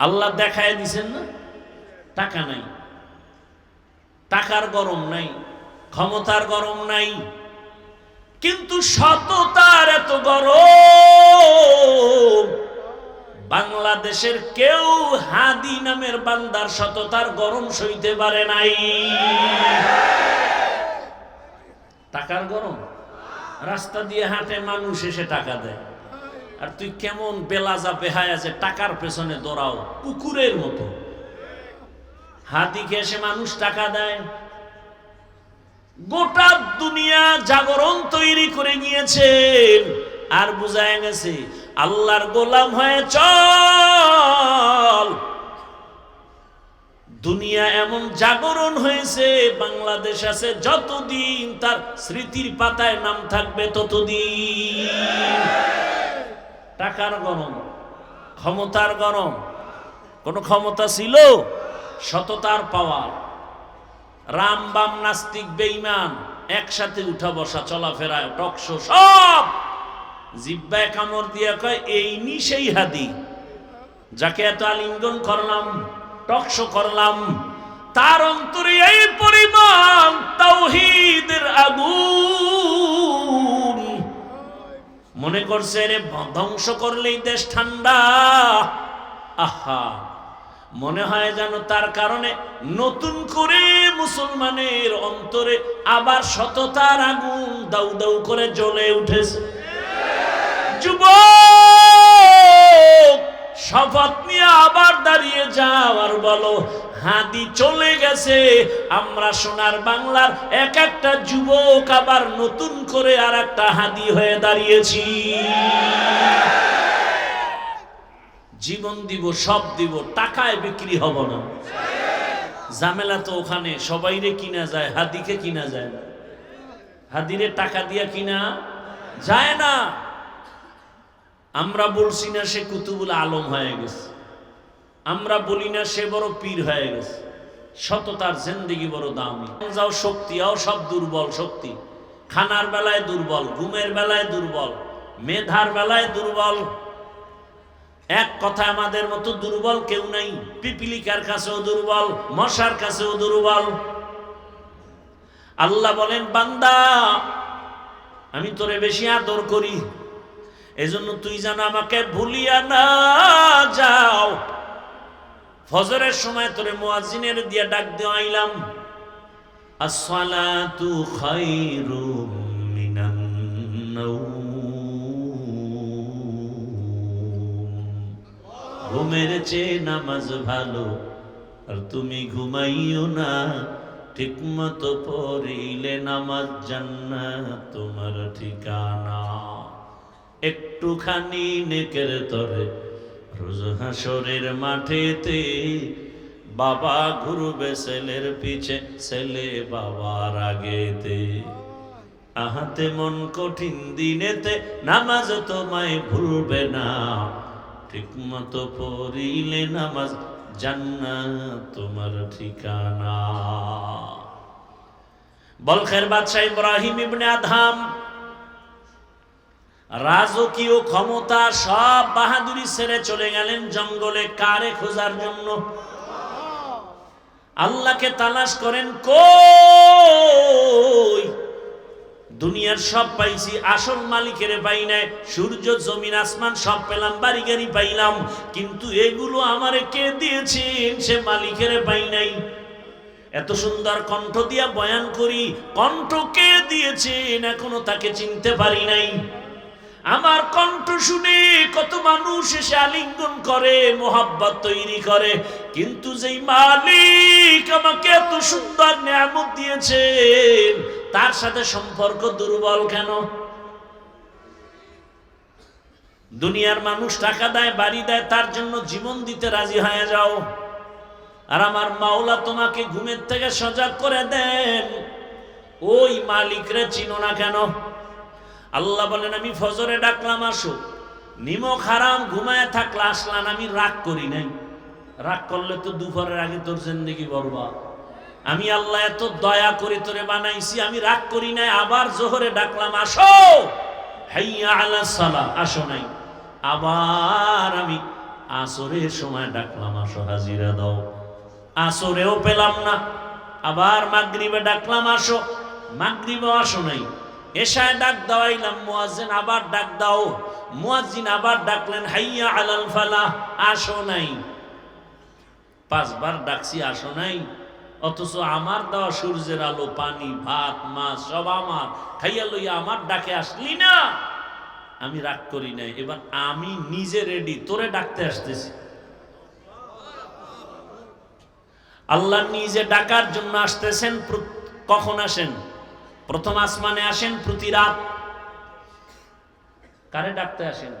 আল্লাহ দেখায় দিছেন না? টাকা নাই। টাকার গরম নাই, ক্ষমতার গরম নাই। কিন্তু সততার এত গরম, বাংলাদেশের কেউ হাদি নামের বান্দার সততার গরম সইতে পারে নাই। টাকার গরম? রাস্তা দিয়ে হাঁটে মানুষ এসে টাকা দেয়। আর তুই কেমন বেলাজা বেহায় আছে টাকার পেছনে দৌড়াও? কুকুরের মতো। হাতিকে এসে মানুষ টাকা দেয়। গোটা দুনিয়া জাগরণ তৈরি করে গিয়েছেন আর বুঝায় গেছে, আল্লাহর গোলাম হয়ে চল। দুনিয়া এমন জাগরণ হয়েছে, বাংলাদেশ আছে যতদিন তার স্মৃতির পাতায় নাম থাকবে ততদিন। টাকার গরম, ক্ষমতার গরম। কোনো ক্ষমতা ছিল? সততার পাওয়ার। রাম বাম নাস্তিক বেইমান একসাথে উঠা বসা চলাফেরায় টকশো সব। জিব্বায় কামড় দিয়া কয়, এই নি সেই হাদি। যাকে এত আলিঙ্গন করলাম টকশো করলাম, তার অন্তরে এই পরিমাণ তাওহীদের আগুন। মনে করছে রে ধ্বংস করলেই দেশ ঠান্ডা। আহা, মনে হয় যেন তার কারণে নতুন করে মুসলমানের অন্তরে আবার সততার আগুন দাউ দাউ করে জ্বলে উঠেছে। যুব শপথ নিয়ে আবার দাঁড়িয়ে যাও আর বলো, হাদি চলে গেছে। আমরা সোনার বাংলার এক একটা যুবক আবার নতুন করে আর একটা হাদি হয়ে দাঁড়িয়েছি। জীবন দিব, সব দিব, টাকায় বিক্রি হব না। ঝামেলা তো ওখানে, সবাইরে কিনা যায়, হাদিকে কিনা যায় না। হাদিরে টাকা দিয়া কিনা যায় না। আমরা বলছি না সে কুতুবুল আলম হয়ে গেছে। আমরা বলি না সে বড় পীর হয়ে গেছে। সততার জিন্দিগি বড় দামি। যাও শক্তি, আও সব দুর্বল শক্তি। খানার বেলায় দুর্বল, ঘুমের বেলায় দুর্বল, মেধার বেলায় দুর্বল। এক কথা আমাদের মতো দুর্বল কেউ নাই। পিপিলিকার কাছেও দুর্বল, মশার কাছেও দুর্বল। আল্লাহ বলেন, বান্দা, আমি তোরে বেশি আদর করি। এজন্য তুই যেন আমাকে ভুলিয়া না যাও। ফজরের সময় তোরে মুয়াজ্জিনের দিয়া ডাক দিয়ে আইলাম, আসসালাতু খায়রুম ঘুমের চেয়ে নামাজ ভালো, আর তুমি ঘুমাইও না। ঠিক মতো পড়িলে নামাজ জান্নাত তোমার ঠিকানা। একটুখানি নেকের তরে রোজ হাসরের মাঠেতে বাবা ঘুরবে ছেলের পিছে, ছেলে বাবার আগেতে। আহাতে মন কঠিন দিনেতে নামাজ তোমায় ভুলবে না। ঠিক মতো পড়িলে নামাজ জান্নাত তোমার ঠিকানা। বলখের বাদশাহ ইব্রাহিম ইবনে আদহাম রাজকীয় ক্ষমতা সব বাহাদুরি ছেড়ে চলে গেলেন জঙ্গলে কারে খোঁজার জন্য। আল্লাহকে তালাশ করেন, কই? দুনিয়ার সব পাইছি, আসল মালিকের পাই নাই, সূর্য, জমিন, আসমান, সব পেলাম বাড়ি গাড়ি পাইলাম, কিন্তু এগুলো আমারে কে দিয়েছেন? সে মালিকের পাই নাই। এত সুন্দর কণ্ঠ দিয়া বয়ান করি, কণ্ঠ কে দিয়েছেন? এখনও তাকে চিনতে পারি নাই। আমার কণ্ঠ শুনে কত মানুষ এসে আলিঙ্গন করে, মোহাব্বত তৈরি করে। কিন্তু যেই মালিক আমাকে এত সুন্দর নিয়ামত দিয়েছেন, তার সাথে সম্পর্ক দুর্বল কেন? দুনিয়ার মানুষ টাকা দেয়, বাড়ি দেয়, তার জন্য জীবন দিতে রাজি হয়ে যাও। আর আমার মাওলা তোমাকে ঘুমের থেকে সজাগ করে দেন। ওই মালিকরা চিনো না কেন? আল্লাহ বলেন, আমি ফজরে ডাকলাম, আসো। নিমক হারাম, ঘুমায় থাকলে আসলাম, আমি রাগ করি নাই। রাগ করলে তো দুপুরের আগে তোর জিন্দগি বরবা আমি আল্লাহ এত দয়া করে তোরে বানাইছি, আমি রাগ করি নাই, আবার জোহরে ডাকলাম, আসো! হাইয়া আলা সালা আসো নাই। আবার আমি আসরের সময় ডাকলাম, আসো হাজিরা দাও। আসরেও পেলাম না, আবার মাগরিবে ডাকলাম, আসো। মাগরিবেও আসো নাই। এশায় ডাক দাওয়াইলাম, মুয়াজ্জিন আবার ডাক দাও। মুয়াজ্জিন আবার ডাকলেন, হাইয়া আলাল ফালাহ, আসো নাই। পাঁচবার ডাকছি, আসো নাই। অথচ আমার দেওয়া সূর্যের আলো, পানি, ভাত, মাছ, সব আমার। খাইয়া লইয়া আমার ডাকে আসলি না। আমি রাগ করি নাই। এবার আমি নিজে রেডি তোরে ডাকতে আসতেছি। আল্লাহ নিজে ডাকার জন্য আসতেছেন কখন আসেন? প্রথম আসমানে আসেন, প্রতি রাত। কারে ডাকতে আসেন?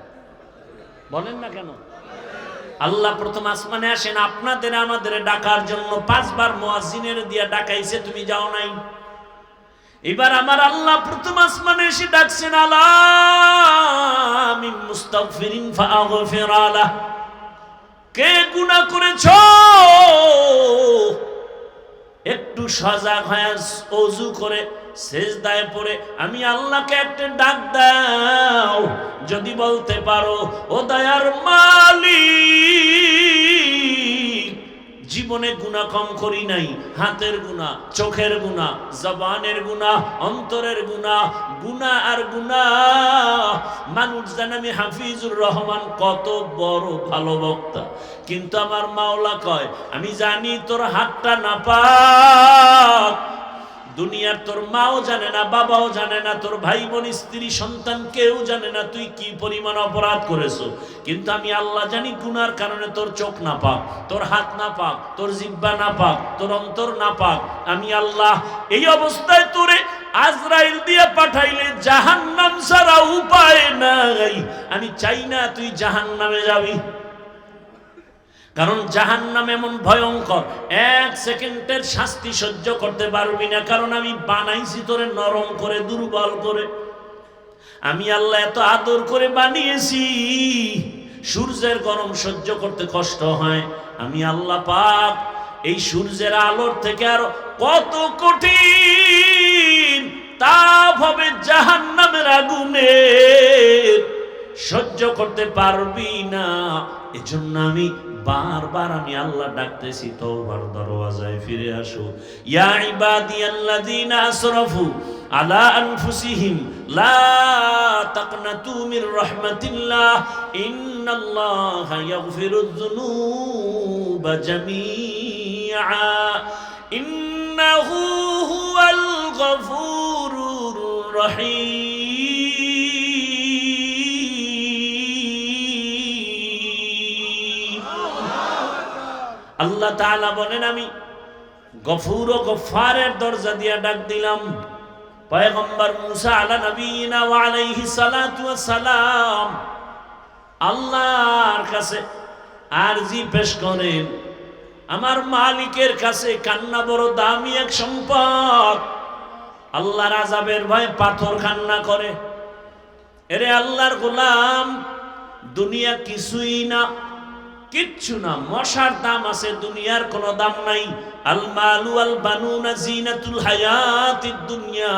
বলেন না কেন? আল্লাহ প্রথম আসমানে আসেন, আপনাদের আমাদের ডাকার জন্য পাঁচবার মুয়াজ্জিনের দিয়া ডাকাইছে, তুমি যাও নাই। এবার আমার আল্লাহ প্রথম আসমানে এসে ডাকছেন ফাগফির আলাহ। কে গুনাহ করেছ? একটু সজাগ হয়ে অজু করে সেজদায় পড়ে আমি আল্লাহকে একটা ডাক দাও। যদি বলতে পারো, ও দয়ার মালিক, জীবনে গুণা কম করি নাই, হাতের গুণা, চোখের গুণা, জবানের গুণা, অন্তরের গুণা গুণা আর গুণা। মানুষ জানে আমি হাফিজুর রহমান কত বড় ভালো বক্তা কিন্তু আমার মাওলা কয়, আমি জানি তোর হাতটা না পাক দুনিয়ার তোর মাও জানে না, বাবাও জানে না, তোর ভাই বোন স্ত্রী, সন্তান কেউ জানে না তুই কি পরিমাণ অপরাধ করেছ। কিন্তু আমি আল্লাহ জানি গুনার কারণে তোর চোখ না পাক, তোর হাত না পাক, তোর জিব্বা না পাক, তোর অন্তর না পাক। আমি আল্লাহ এই অবস্থায় তোরে আজরাইল দিয়ে পাঠাইলে জাহান্নাম ছাড়া উপায় নাই। আমি চাই না তুই জাহান্নামে যাবি। কারণ জাহান্নাম এমন ভয়ঙ্কর, এক সেকেন্ডের শাস্তি সহ্য করতে পারবি না, কারণ আমি বানাইছি তোরে নরম করে, দুর্বল করে। আমি আল্লাহ এত আদর করে বানিয়েছি, সূর্যের গরম সহ্য করতে কষ্ট হয়। আমি আল্লাহ পাক এই সূর্যের আলোর থেকে আরও কত কঠিন তাপ হবে জাহান্নামের আগুনের সহ্য করতে পারবি না। এজন্য আমি বারবার আমি আল্লাহ ডাকতেছি, তওবার দরওয়াজায় ফিরে আসো। ইয়া ইবাদিয়াল্লাযীনা আসরাফু আলা আনফুসিহিম, লা তাকনাতু মির রাহমাতিল্লাহ, ইন্নাল্লাহা ইয়াগফিরুয যুনুবা জামিআ, ইন্নাহু হুয়াল গফুরুর রহিম। আল্লাহ তাআলা বলেন, আমি গফুর ও গফারের দরজা দিয়া ডাক দিলাম। পয়গম্বর মুসা আলা নবীনা আলাইহি সালাতু সালাম আল্লাহর কাছে আরজি পেশ করেন। আমার মালিকের কাছে কান্না বড় দামি এক সম্পদ। আল্লাহর আজাবের ভয় পাথর কান্না করে। এরে আল্লাহর গোলাম, দুনিয়া কিছুই না। কিচ্ছু না, মশার দাম আছে, দুনিয়ার কোনো দাম নাই। আল মালু আল বানু বানুনা জিনাতুল হায়াতিদ দুনিয়া।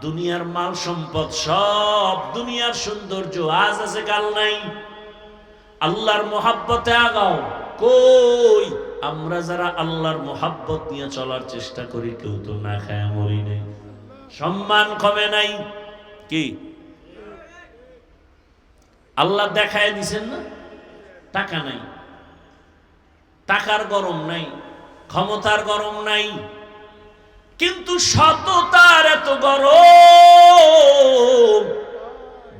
দুনিয়ার মাল সম্পদ সব দুনিয়ার সৌন্দর্য, আজ আছে, কাল নাই। আল্লাহর মোহাব্বতে আগাও। কই? আমরা যারা আল্লাহর মোহাব্বত নিয়ে চলার চেষ্টা করি, কেউ তো না খায়, মরি নেই। সম্মান কমে নাই। কি? আল্লাহ দেখায় দিছেন না? টাকা নাই। টাকার গরম নাই, ক্ষমতার গরম নাই। কিন্তু সততার এত গরম,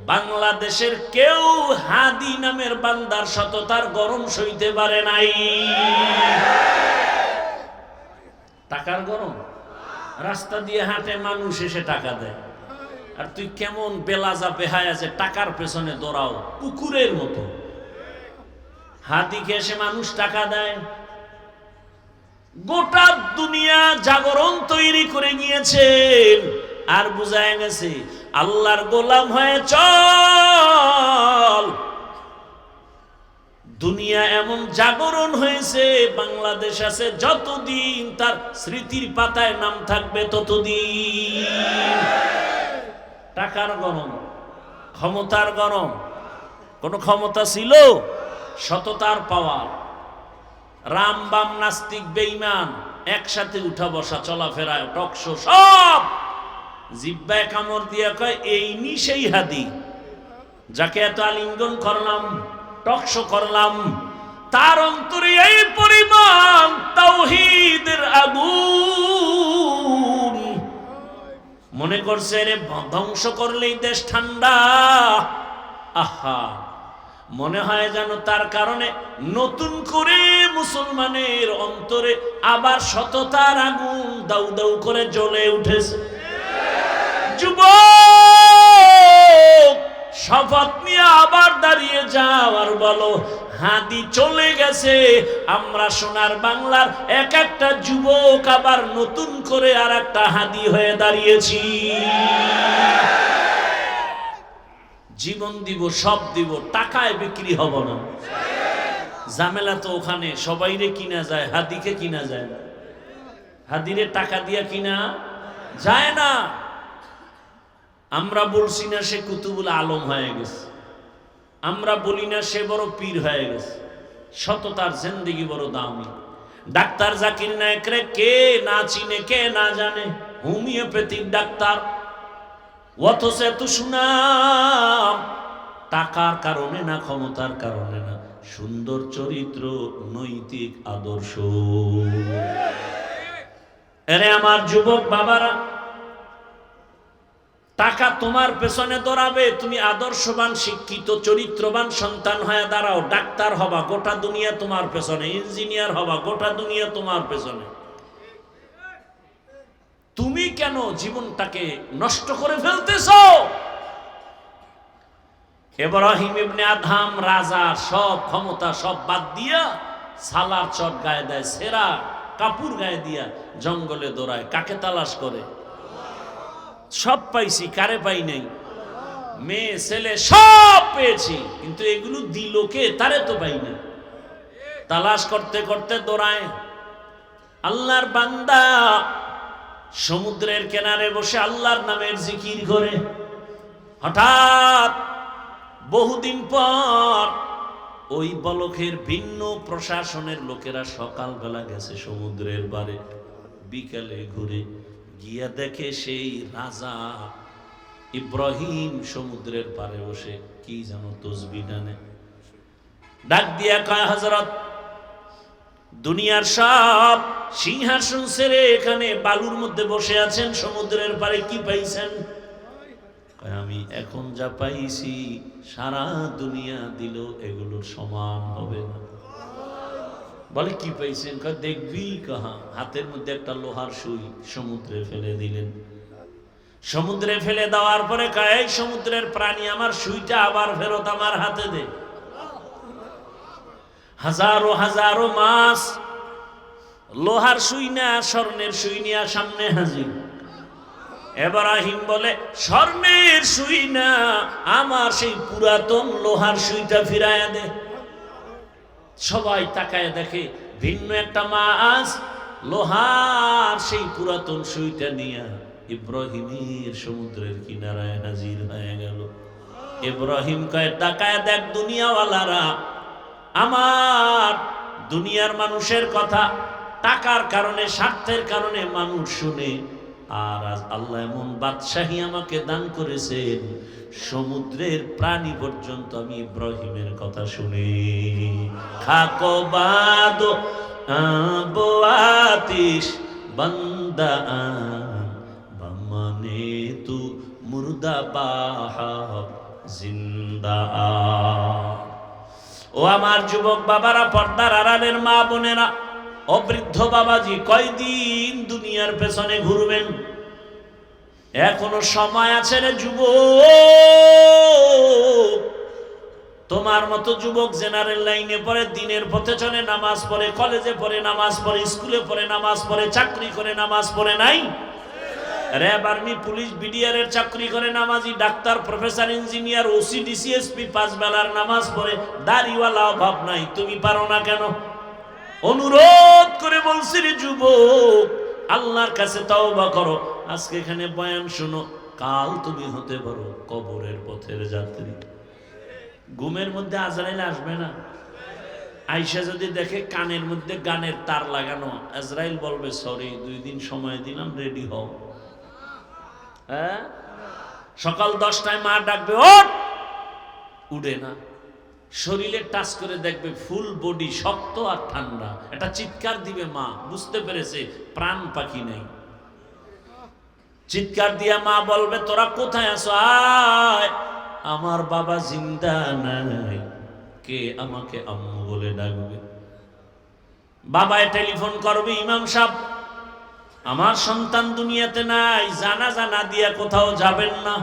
বাংলাদেশের কেউ হাদি নামের বান্দার সততার গরম সইতে পারে নাই। টাকার গরম? রাস্তা দিয়ে হাঁটে মানুষ এসে টাকা দেয়। আর তুই কেমন বেলা বেলাজা বেহায় আছে, টাকার পেছনে দৌড়াও কুকুরের মতো। হাতিকে এসে মানুষ টাকা দেয়। গোটা দুনিয়া জাগরণ তৈরি করে নিয়েছেন। আর বুঝায় গেছে, আল্লাহর গোলাম হয়ে চল। দুনিয়া এমন জাগরণ হয়েছে, বাংলাদেশ আছে যতদিন তার স্মৃতির পাতায় নাম থাকবে ততদিন। টাকার গরম, ক্ষমতার গরম। কোনো ক্ষমতা ছিল? সততার পাওয়ার। রাম বাম নাস্তিক বেইমান একসাথে উঠা বসা, চলাফেরা টকশো সব। জিব্বায় কামড় দিয়া কয়, এই নি সেই হাদি, যাকে এত আলিঙ্গন করলাম টকশো করলাম, তার অন্তরে এই পরিমাণ তাওহীদের আগুন। মনে করছে রে ধ্বংস করলেই দেশ ঠান্ডা। আহা। মনে হয় যেন তার কারণে নতুন করে মুসলমানের অন্তরে আবার সততার আগুন দাউ দাউ করে জ্বলে উঠেছে। যুবক, শপথ নিয়ে আবার দাঁড়িয়ে যাও আর বলো, হাদি চলে গেছে। আমরা সোনার বাংলার এক একটা যুবক আবার নতুন করে আর একটা হাদি হয়ে দাঁড়িয়েছি। জীবন দিব, সব দিব, টাকায় বিক্রি হব না। ঝামেলা তো ওখানে, সবাইরে কিনা যায়, হাদিকে কিনা যায় না। হাদিরে টাকা দিয়া কিনা যায় না। আমরা বলছি না সে কুতুবুল আলম হয়ে গেছে। আমরা বলি না সে বড় পীর হয়ে গেছে। সততার জিন্দিগি বড় দামি। ডাক্তার জাকির নায়করে কে না চিনে, কে না জানে? হোমিওপ্যাথিক ডাক্তার অথচ সুনাম টাকার কারণে না, ক্ষমতার কারণে না, সুন্দর চরিত্র, নৈতিক আদর্শ। এরে আমার যুবক বাবারা, টাকা তোমার পেছনে দৌড়াবে, তুমি আদর্শবান, শিক্ষিত, চরিত্রবান সন্তান হয়ে দাঁড়াও, ডাক্তার হবা, গোটা দুনিয়া তোমার পেছনে, ইঞ্জিনিয়ার হবা, গোটা দুনিয়া তোমার পেছনে। তুমি কেন জীবনটাকে নষ্ট করে ফেলতেছ? এব্রাহিম ইবনে রাজা, সব ক্ষমতা সব বাদ দিয়া সালার চট গায়ে দেয়, সেরা কাপুর গায়ে দিয়া জঙ্গলে দৌড়ায়, কাকে তালাশ করে? সব পাইছি, কারে পাই নাই? মেয়ে, ছেলে, সব পেয়েছি, কিন্তু এগুলো দিল কে? তারে তো পাই না তালাশ করতে করতে দৌড়ায়। আল্লাহর বান্দা সমুদ্রের কেনারে বসে আল্লাহর নামের জিকির করে। হঠাৎ বহুদিন পর ওই বলকের ভিন্ন প্রশাসনের লোকেরা সকালবেলা গেছে সমুদ্রের বারে বিকালে ঘুরে গিয়া দেখে সেই রাজা ইব্রাহিম সমুদ্রের পারে বসে কি যেন তসবি ডাক দিয়া কয় হজরত দুনিয়ার সব সিংহাসন ছেড়ে এখানে বালুর মধ্যে বসে আছেন, সমুদ্রের পারে কি পাইছেন? আমি এখন যা পাইছি, সারা দুনিয়া দিল এগুলোর সমান হবে না। বলে, কি পাইছেন? দেখবি কাহা, হাতের মধ্যে একটা লোহার সুই সমুদ্রে ফেলে দিলেন। সমুদ্রে ফেলে দেওয়ার পরে কয় সমুদ্রের প্রাণী আমার সুইটা আবার ফেরত আমার হাতে দে। হাজারো হাজারো মাস লোহার সুই না, স্বর্ণের সুই নিয়ে সামনে হাজির। এবারাহিম বলে, স্বর্ণের সুই না, আমার সেই পুরাতন লোহার সুইটা ফিরায় দে। সবাই তাকায় দেখে, ভিন্ন একটা মাছ লোহার সেই পুরাতন সুইটা নিয়ে ইব্রাহিমের সমুদ্রের কিনারায় হাজির হয়ে গেল। ইব্রাহিম কয়, তাকায় দেখ দুনিয়াওয়ালারা আমার দুনিয়ার মানুষের কথা, টাকার কারণে, স্বার্থের কারণে মানুষ শুনে, আর আজ আল্লাহ এমন বাদশাহী আমাকে দান করেছেন, সমুদ্রের প্রাণী পর্যন্ত আমি ইব্রাহিমের কথা শুনি। খাকো বাদ আতিস বান্দা, বামানে তু মুর্দা বাহাব জিন্দা। ও আমার যুবক বাবারা, পর্দার আড়ালের মা বোনেরা অবৃদ্ধ বাবাজি, কয়দিন দুনিয়ার পেছনে ঘুরবেন? এখনও সময় আছে রে যুবক। তোমার মতো যুবক জেনারেল লাইনে পড়ে, দিনের পথে চলে, নামাজ পড়ে, কলেজে পড়ে, নামাজ পড়ে, স্কুলে পড়ে, নামাজ পড়ে, চাকরি করে, নামাজ পড়ে নাই? র্যাব আর্মি, পুলিশ, বিডিআর এর চাকরি করে নামাজি, doctor, professor, engineer, OC, DC SP, পাঁচ বেলার নামাজ পড়ে। দাড়িওয়ালা অভাব নাই, তুমি পারো না কেন? অনুরোধ করে বলছি রে যুবক, আল্লাহর কাছে তওবা করো। আজকে এখানে বয়ান শুনো, কাল তুমি হতে পারো কবরের পথের যাত্রী। ঘুমের মধ্যে আজরাইল আসবে না? আইসা যদি দেখে কানের মধ্যে গানের তার লাগানো, আজরাইল বলবে, সরি, দুই দিন সময় দিলাম, রেডি হও। হ্যাঁ? সকাল দশটায় মা ডাকবে, ওঠ! উঠে না। শরীরে টাচ করে দেখবে ফুল বডি শক্ত আর ঠান্ডা। এটা চিৎকার দিবে মা, বুঝতে পেরেছে, প্রাণ পাখি নেই। চিৎকার দিয়া মা বলবে, তোরা কোথায় আছো? আয়, আমার বাবা জিন্দা নাই। কে আমাকে আম্মু বলে ডাকবে? বাবায় টেলিফোন করবে ইমাম সাহেব। আমার সন্তান দুনিয়াতে নাই, জানা জানা দিয়া কোথাও যাবেন না।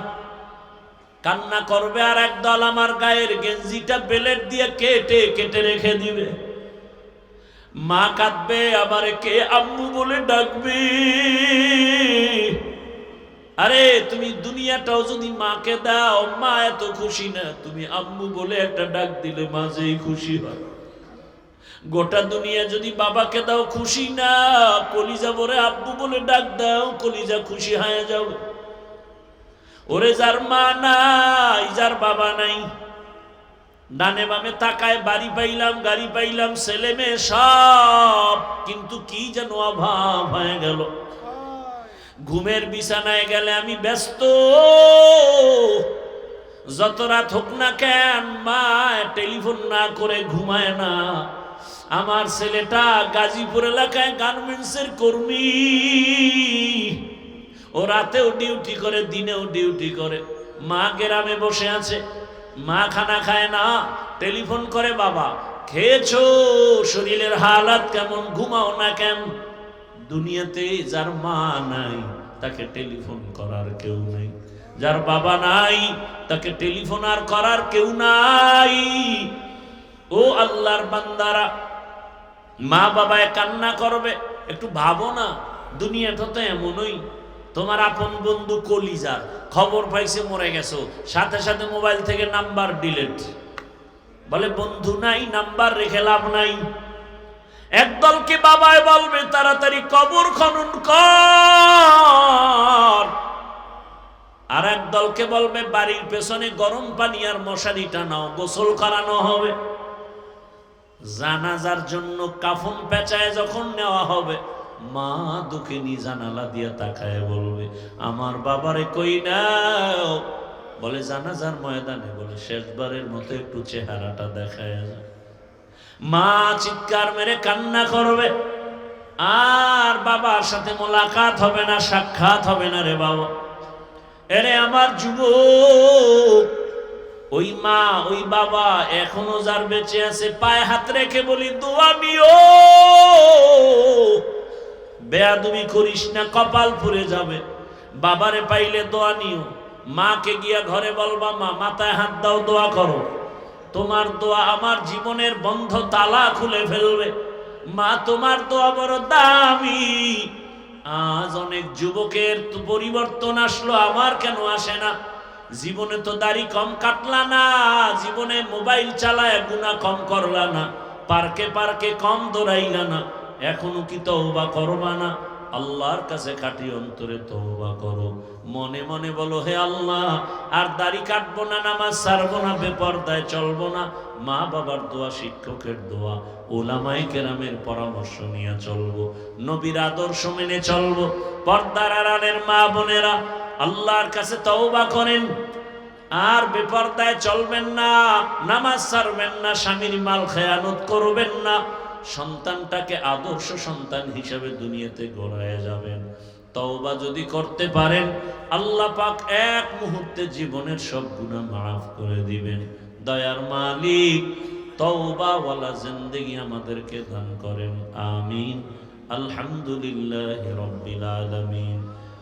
কান্না করবে আর একদল আমার গায়ের গেঞ্জিটা বেলেট দিয়ে কেটে কেটে রেখে দিবে। মা কাঁদবে, আবার কে আম্মু বলে ডাকবে। আরে, তুমি দুনিয়াটাও যদি মাকে দাও, মা এত খুশি না, তুমি আম্মু বলে একটা ডাক দিলে মা যেই খুশি হয়। গোটা দুনিয়া যদি বাবাকে দাও খুশি না, কলিজা বলে আব্বু বলে ডাক দাও, কলিজা খুশি হয়ে যাও। ওরে যার মা নাই, যার বাবা নাই, ডানে বামে তাকায়, বাড়ি পাইলাম, গাড়ি পাইলাম, ছেলে মেয়ে সব, কিন্তু কি যেন অভাব হয়ে গেল। ঘুমের বিছানায় গেলে আমি ব্যস্ত। যত রাত হোক না কেন, মা, টেলিফোন না করে ঘুমায় না। আমার ছেলেটা গাজীপুর এলাকায় গার্মেন্টসের কর্মী। ও রাতেও ডিউটি করে, দিনেও ডিউটি করে। মা গ্রামে বসে আছে। মা খানা খায় না, টেলিফোন করে, বাবা, খেয়েছো? শরীরের হালাত কেমন? ঘুমাও না কেন? দুনিয়াতে যার মা নাই, তাকে টেলিফোন করার কেউ নেই। যার বাবা নাই, তাকে টেলিফোন আর করার কেউ নাই। ও আল্লাহর বান্দারা মা বাবায় কান্না করবে। একটু ভাবো না, দুনিয়াটা তো এমনই। তোমার আপন বন্ধু কলিজার, খবর পাইছে মরে গেছো। সাথে সাথে মোবাইল থেকে নাম্বার ডিলেট। বলে, বন্ধু নাই, নাম্বার রেখে লাভ নাই। একদলকে বাবায় বলবে, তাড়াতাড়ি কবর খনন কর। আর এক দলকে বলবে, বাড়ির পেছনে গরম পানি আর মশারি টানাও গোসল করানো হবে। জানাজার জন্য কাফন পেঁচায় যখন নেওয়া হবে, মা দুঃখিনী জানালা দিয়া তাকায় বলবে, আমার বাবারে কই নাও? বলে জানাজার ময়দানে, বলে শেষবারের মতো একটু চেহারাটা দেখায় যায় মা চিৎকার মেরে কান্না করবে, আর বাবার সাথে মোলাকাত হবে না, সাক্ষাৎ হবে না রে বাবা। এরে আমার যুবক ওই মা, ওই বাবা এখনও যার বেঁচে আছে, পায়ে হাত রেখে বলি, দোয়া নিও। বেয়াদুমি করিস না, কপাল পুড়ে যাবে। বাবারে পাইলে দোয়া নিও। মাকে গিয়া ঘরে বলবা, মা, মাথায় হাত দাও, দোয়া করো। তোমার দোয়া আমার জীবনের বন্ধ তালা খুলে ফেলবে। মা, তোমার দোয়া বড় দামি। আজ অনেক যুবকের পরিবর্তন আসলো, আমার কেন আসে না? জীবনে তো দাড়ি কম কাটলা না, জীবনে মোবাইল চালায় গুণা কম করলা না, পার্কে পার্কে কম দৌড়াইলা না, এখনও কি তওবা করবা না? আল্লাহর কাছে কাটি অন্তরে তওবা করো। মনে মনে বলো, হে আল্লাহ, আর দাড়ি কাটবো না, নামাজ সারবো না, বেপরদায় চলবো না, মা বাবার দোয়া, শিক্ষকের দোয়া ওলামাই কেরামের পরামর্শ নিয়ে চলবো, নবীর আদর্শ মেনে চলবো, পর্দার আড়ালের মা বোনেরা আল্লাহর কাছে তওবা করেন। আর বেপরদায় চলবেন না, নামাজ ছাড়বেন না, স্বামীর মাল খেয়ানত করবেন না। সন্তানটাকে আদর্শ সন্তান হিসাবে দুনিয়াতে গড়ায় যাবেন। তওবা যদি করতে পারেন, আল্লাহ পাক এক মুহূর্তে জীবনের সব গুনাহ মাফ করে দিবেন। দয়ার মালিক, তওবাওয়ালা জিন্দেগি আমাদেরকে দান করেন। আমিন। আলহামদুলিল্লাহ রব্বিল আলামিন।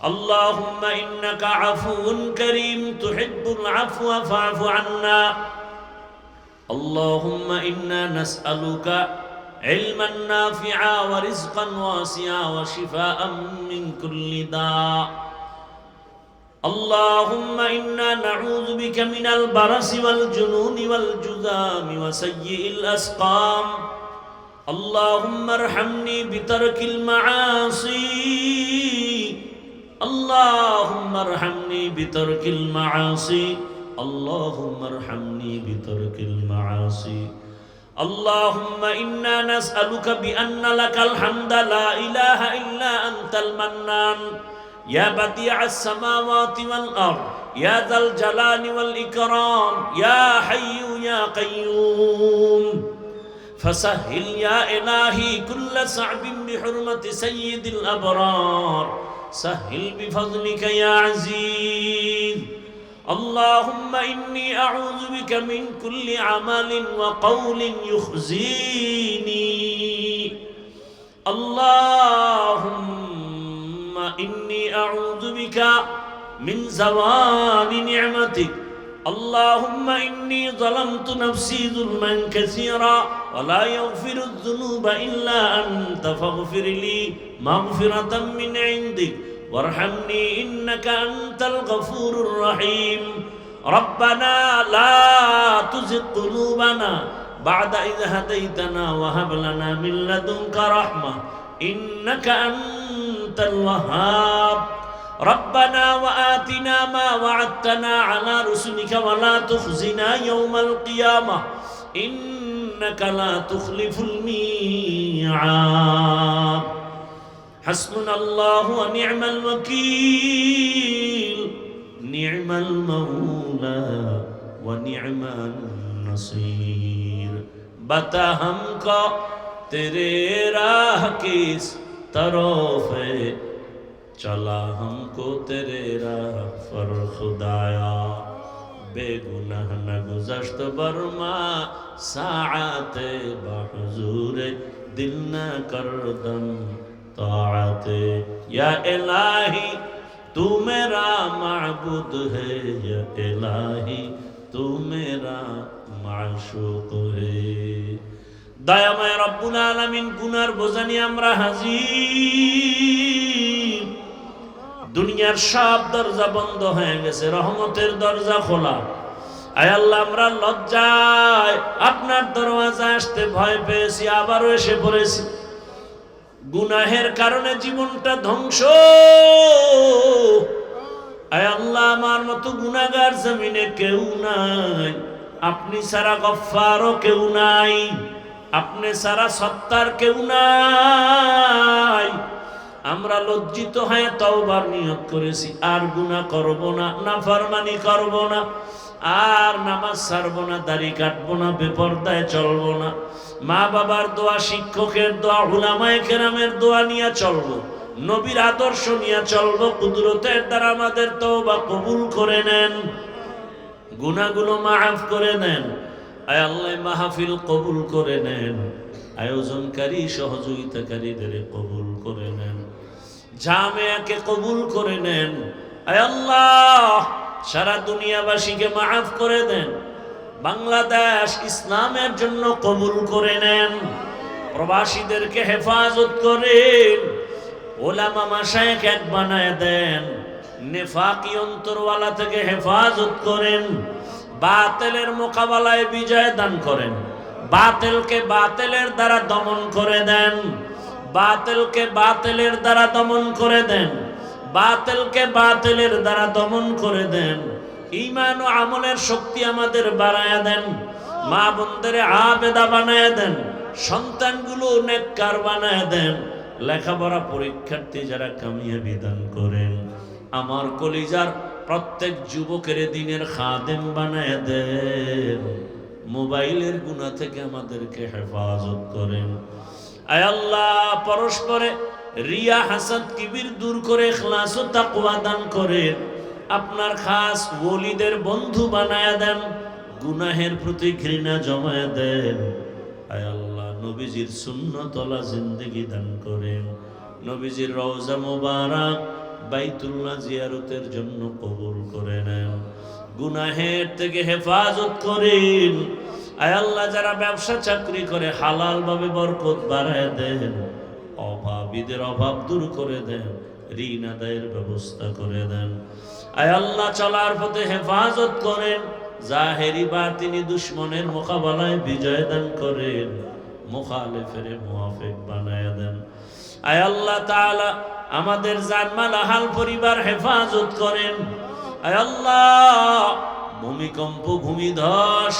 اللهم إنك عفو كريم تحب العفو فاعف عنا. اللهم إنا نسألك علما نافعا ورزقا واسعا وشفاء من كل داء. اللهم إنا نعوذ بك من البرص والجنون والجذام وسيء الأسقام. اللهم ارحمني بترك المعاصي بترك المعاصي. اللهم ارحمني بترك المعاصي. اللهم إنا نسألك بأن لك الحمد. لا إله إلا أنت المنان. يا بديع السماوات والأرض يا ذا الجلال والإكرام يا حي يا قيوم. فسهل يا إلهي كل صعب بحرمة سيد الأبرار. سهل بفضلك يا عزيز اللهم إني أعوذ بك من كل عمل وقول يخزيني اللهم إني أعوذ بك من زوال نعمتك اللهم إني ظلمت نفسي ظلما كثيرا ولا يغفر الذنوب إلا أنت فاغفر لي مغفرة من عندك وارحمني إنك أنت الغفور الرحيم ربنا لا تزغ قلوبنا بعد إذ هديتنا وهب لنا من لدنك رحمة إنك أنت الوهاب ربنا وآتنا ما وعدتنا على رسلك ولا تخزنا يوم القيامة إنك لا تخلف الميعاد حسبنا الله ونعم الوكيل نعم المولى ونعم النصير بتا ہم کا تیرے راہ کس طرف ہے چلا ہم کو تیرے راہ پر خدایا۔ بے گناہ نہ گزشت برما، ساعت بحضور دل نہ کردم طاعت۔ یا الہی، تو میرا معبود ہے۔ یا الہی، تو میرا معشوق ہے۔ دایا میں رب العالمین گنار بزنی امرہ حزیر দুনিয়ার সব দরজা বন্ধ হয়ে গেছে, রহমতের দরজা খোলা। আয় আল্লাহ, আমরা লজ্জায় আপনার দরওয়াজা আসতে ভয় পেয়েছি, আবারও এসে পড়েছি। গুনাহের কারণে জীবনটা ধ্বংস। আয় আল্লাহ, আমার মতো গুনাগার জমিনে কেউ নাই। আপনি সারা গফারও কেউ নাই। আপনি সারা সত্তার কেউ নাই। আমরা লজ্জিত হয়ে তওবার নিয়ত করেছি। আর গুনাহ করব না ফরমানি করব না, আর নামাজ ছাড়ব না, দাড়ি কাটবো না, বেপরদায় চলবো না। মা বাবার দোয়া, শিক্ষকের দোয়া হুলামায় কেরামের দোয়া নিয়ে চলবো, নবীর আদর্শ নিয়ে চলবো, কুদরতের দ্বারা আমাদের তওবা কবুল করে নেন। গুনাহগুলো মাফ করে নেন, আয় আল্লাহ মাহফিল কবুল করে নেন, আয়োজনকারী, সহযোগিতাকারীদের কবুল করে নেন। জামেয়াকে কবুল করে নেন। আল্লাহ, সারা দুনিয়াবাসীকে মাফ করে দেন। বাংলাদেশ ইসলামের জন্য কবুল করে নেন। প্রবাসীদেরকে হেফাজত করেন। ওলামা মাসায়েক এক বানায় দেন। নেফাকি অন্তরওয়ালা থেকে হেফাজত করেন। বাতেলের মোকাবেলায় বিজয় দান করেন। বাতেলকে বাতেলের দ্বারা দমন করে দেন। বাতেলকে বাতেলের দ্বারা দমন করে দেন। বাতেলকে বাতেলের দ্বারা দমন করে দেন। ইমান ও আমলের শক্তি আমাদের বাড়ায়া দেন। মা বোনদের আবেদা বানায় দেন। সন্তানগুলো নেককার বানায় দেন। লেখাপড়া পরীক্ষার্থী যারা কামিয়াবি দান করেন, আমার কলিজার প্রত্যেক যুবকের দিনের খাদেম বানায় দেন। মোবাইলের গুণা থেকে আমাদেরকে হেফাজত করেন। আল্লাহ, পরস্পরে রিয়া হাসাদ কিবির দূর করে খ্লাস ও তাকওয়া দান করেন। আপনার খাস ওলিদের বন্ধু বানায় দেন, গুনাহের প্রতি ঘৃণা জমায় দেন। আয় আল্লাহ, নবীজির সুন্নতলা জিন্দগি দান করেন। নবীজির রওজা মোবারক বাইতুল্লাহ জিয়ারতের জন্য কবুল করে নেন। গুনাহের থেকে হেফাজত করেন। আয় আল্লাহ, যারা ব্যবসা চাকরি করে হালাল ভাবে বরকত বাড়ায় দেন, অভাবীদের অভাব দূর করে দেন, ঋণ আদায়ের ব্যবস্থা করে দেন। আয় আল্লাহ, চলার পথে হেফাজত করেন, জাহেরি বা তিনি দুশ্মনের মোকাবেলায় বিজয় দান করেন, মুখালেফের মুহাফেক বানায় দেন। আয় আল্লাহ তাআলা, আমাদের জানমাল হাল পরিবার হেফাজত করেন। আয় আল্লাহ, ভূমিকম্প, ভূমিধস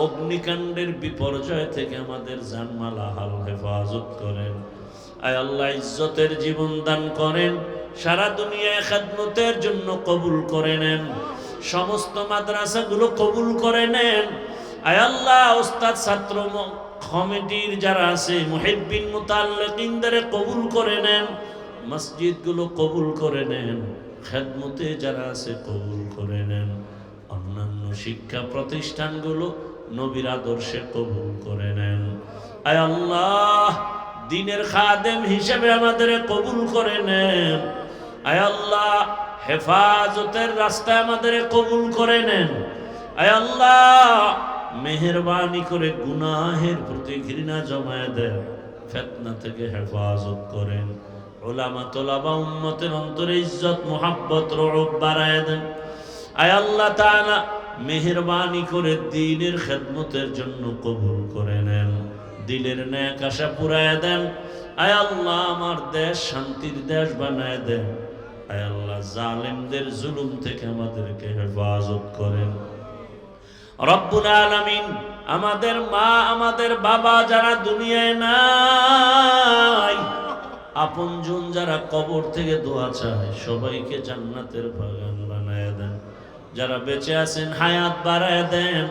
অগ্নিকাণ্ডের বিপর্যয় থেকে আমাদের জানমাল হাল হেফাজত করেন। আয় আল্লাহ ইজ্জতের জীবন দান করেন, সারা দুনিয়ায় খেদমতের জন্য কবুল করে নেন, সমস্ত মাদ্রাসাগুলো কবুল করে নেন। আয় আল্লাহ, ওস্তাদ, ছাত্র কমিটির যারা আছে, মুহিব্বিন, মুতাল্লিকিনদের কবুল করে নেন, মসজিদগুলো কবুল করে নেন, খেদমতে যারা আছে কবুল করে নেন। অন্যান্য শিক্ষা প্রতিষ্ঠানগুলো নবীর আদর্শে কবুল করে নেন। আয় আল্লাহ, দিনের খাদেম হিসেবে আমাদের কবুল করে নেন। আয় আল্লাহ, হেফাজতের রাস্তায় আমাদের কবুল করে নেন। আয় আল্লাহ, মেহরবানি করে গুনাহের প্রতি ঘৃণা জমায় দেন। ফেতনা থেকে হেফাজত করেন। ওলামা তোলাবা উম্মতের অন্তরে ইজ্জত, মোহাব্বত রব বাড়ায় দেন। আয় আল্লাহ তাআলা মেহরবানি করে দিনের খেদমতের জন্য কবুল করে নেন। দিলের ন্যাক আশা পুরায় দেন। আয় আল্লাহ, আমার দেশ শান্তির দেশ বানায় দেন। আয় আল্লাহ, জালেমদের জুলুম থেকে আমাদেরকে হেফাজত করেন। রব্বুল আলামিন, আমাদের মা, আমাদের বাবা যারা দুনিয়ায় নাই, আপনজন যারা কবর থেকে দোয়া চায়, সবাইকে জান্নাতের বাগান বানায় দেন। যারা বেঁচে আছেন, হায়াত বাড়ায় দেন।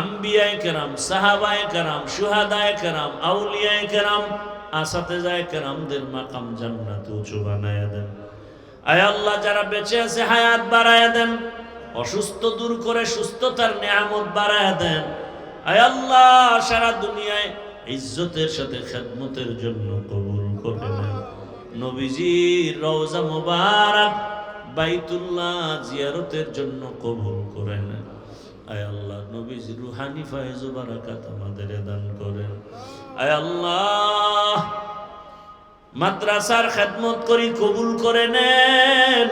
আম্বিয়ায় কেরাম সাহাবায় কেরাম সুহাদায় কেরাম আউলিয়ায় কেরাম, আসাতে যায় কেরামদের মাকাম জান্নাত উঁচু বানায় দেন। আয় আল্লাহ, যারা বেঁচে আছে, হায়াত বাড়ায় দেন। অসুস্থ দূর করে সুস্থতার নিয়ামত বাড়ায় দেন। আয় আল্লাহ, সারা দুনিয়ায় ইজ্জতের সাথে খেদমতের জন্য কবুল করে নেন। নবীজির রওজা মোবারক বাইতুল্লাহ জিয়ারতের জন্য কবুল করে নেন আয় আল্লাহ, নবীজি রুহানি ফায়জ বারাকাত আমাদের দান করেন। আয় আল্লাহ, মাদ্রাসার খেদমত করি কবুল করে নেন।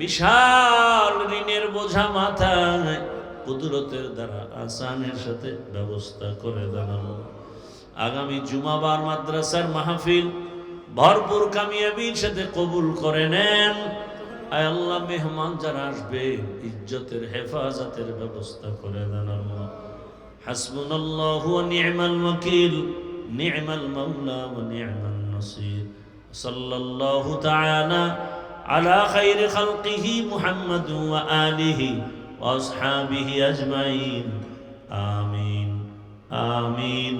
বিশাল ঋণের বোঝা মাথায় কুদরতের দ্বারা আসানের সাথে ব্যবস্থা করে দেন আগামী জুমাবার মাদ্রাসার মাহফিল ভরপুর কামিয়াবির সাথে কবুল করে নেন। আয় আল্লাহ মেহমান যারা আসবে ইজ্জতের হেফাজতের ব্যবস্থা করে দেন আল্লাহ حسبنا الله ونعم الوكيل نعم المولى ونعم النصير صلى الله تعالى على خير خلقه محمد وآله وأصحابه أجمعين آمين آمين